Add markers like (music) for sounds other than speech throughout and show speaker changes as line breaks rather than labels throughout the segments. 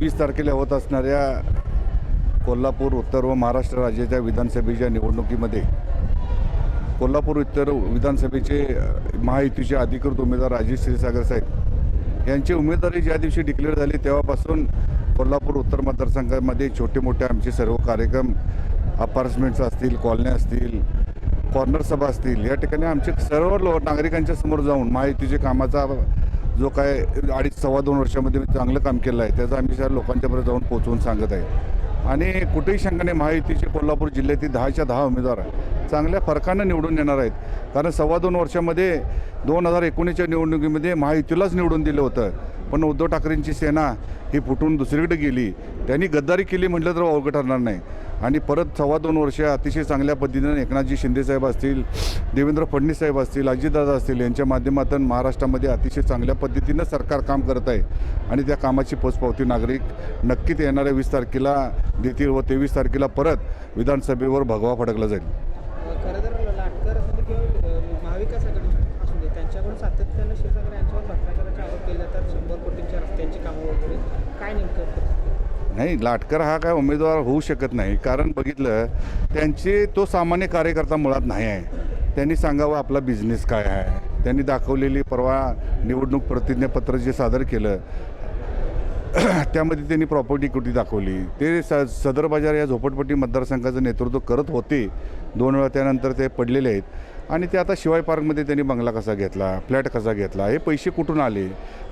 वीस तारखेला होत असणाऱ्या कोल्हापूर उत्तर व महाराष्ट्र राज्याच्या विधानसभेच्या निवडणुकीमध्ये कोल्हापूर उत्तर विधानसभेचे महायुतीचे अधिकृत उमेदवार राजेश क्षीरसागर साहेब यांची उमेदवारी ज्या दिवशी डिक्लेअर झाली तेव्हापासून कोल्हापूर उत्तर मतदारसंघामध्ये छोटे मोठे आमचे सर्व कार्यक्रम अपार्टमेंट्स असतील कॉलन्या असतील कॉर्नर सभा असतील या ठिकाणी आमचे सर्व लो नागरिकांच्या समोर जाऊन महायुतीचे कामाचा जो काय अडीच सव्वा दोन वर्षामध्ये मी चांगलं काम केलं आहे त्याचं आम्ही सर लोकांच्यापर्यंत जाऊन पोहोचवून सांगत आहे. आणि कुठेही शंकाने महायुतीचे कोल्हापूर जिल्ह्यातील दहाच्या दहा उमेदवार चांगल्या फरकानं निवडून येणार आहेत. कारण सव्वा दोन वर्षामध्ये दोन हजार एकोणीसच्या निवडणुकीमध्ये महायुतीलाच निवडून दिलं होतं. पण उद्धव ठाकरेंची सेना ही फुटून दुसरीकडे गेली. त्यांनी गद्दारी केली म्हटलं तर अवघड ठरणार नाही. आणि परत सव्वा दोन वर्ष अतिशय चांगल्या पद्धतीनं एकनाथजी शिंदेसाहेब असतील देवेंद्र फडणवीस साहेब असतील अजितदादा असतील यांच्या माध्यमातून महाराष्ट्रामध्ये अतिशय चांगल्या पद्धतीनं सरकार काम करत आहे. आणि त्या कामाची पोचपावती नागरिक नक्कीच येणाऱ्या वीस तारखेला देतील व तेवीस तारखेला परत विधानसभेवर भगवा फडकला जाईल.
खरं तर लाटकर असू किंवा महाविकास आघाडी असू दे त्यांच्याकडून सातत्यानं क्षीरसागर यांच्यावर भ्रष्टाचाराचे आरोप केले तर शंभर कोटींच्या रस्त्यांची कामं वगैरे काय नेमकं?
नाही लाटकर हा काय उमेदवार होऊ शकत नाही. कारण बघितलं त्यांचे तो सामान्य कार्यकर्ता मुळात नाही आहे. त्यांनी सांगावं आपला बिझनेस काय आहे. त्यांनी दाखवलेली परवा निवडणूक प्रतिज्ञापत्र जे सादर केलं (clears throat) त्यामध्ये त्यांनी प्रॉपर्टी कुठे दाखवली. ते स सदर बाजार या झोपडपट्टी मतदारसंघाचं नेतृत्व करत होते. दोन वेळा त्यानंतर ते पडलेले आहेत. आणि ते आता शिवाय पार्कमध्ये त्यांनी बंगला कसा घेतला फ्लॅट कसा घेतला हे पैसे कुठून आले?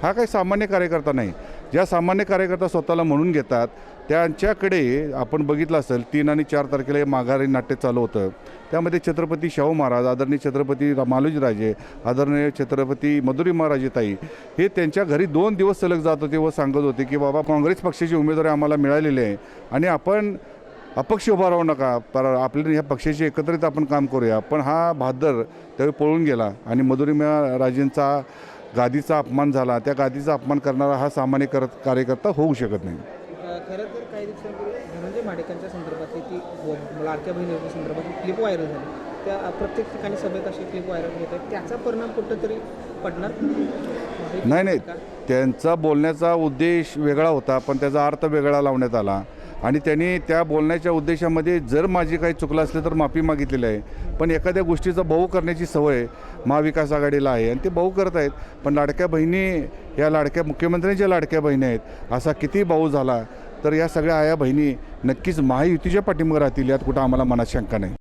हा काही सामान्य कार्यकर्ता नाही. ज्या सामान्य कार्यकर्ता स्वतःला म्हणून घेतात त्यांच्याकडे आपण बघितलं असेल तीन आणि चार तारखेला हे माघारी नाट्य चालू होतं. त्यामध्ये छत्रपती शाहू महाराज आदरणीय छत्रपती मालोजीराजे आदरणीय छत्रपती मधुरी महाराजेताई हे त्यांच्या घरी दोन दिवस सलग जात होते व सांगत होते की बाबा काँग्रेस पक्षाची उमेदवारी आम्हाला मिळालेली आहे आणि आपण अपक्ष उभा राहू नका. पर आपल्या ह्या पक्षाशी एकत्रित आपण काम करूया. पण हा बहादर त्यावेळी पळून गेला आणि मधुरिमा राजेंचा गादीचा अपमान झाला. त्या गादीचा अपमान करणारा हा सामान्य कर कार्यकर्ता होऊ शकत नाही.
खरं तर काही दिवसांपूर्वी धनंजय माडेकांच्या संदर्भातली ती लाडक्या बहिणीच्या संदर्भातली क्लिप व्हायरल झाली. त्या प्रत्येक ठिकाणी सभेत अशी क्लिप व्हायरल होत आहे त्याचा परिणाम कुठंतरी पडणार?
नाही नाही. त्यांचा बोलण्याचा उद्देश वेगळा होता पण त्याचा अर्थ वेगळा लावण्यात आला. आणि त्यांनी त्या बोलण्याच्या उद्देशामध्ये जर माझी काही चुकलं असलं तर माफी मागितलेली आहे. पण एखाद्या गोष्टीचा भाऊ करण्याची सवय महाविकास आघाडीला आहे आणि ते भाऊ करत आहेत. पण लाडक्या बहिणी या लाडक्या मुख्यमंत्र्यांच्या लाडक्या बहिणी आहेत. असा किती भाऊ झाला तर या सगळ्या आया बहिणी नक्कीच महायुतीच्या पाठिंबा राहतील यात कुठं आम्हाला मनात शंका नाही.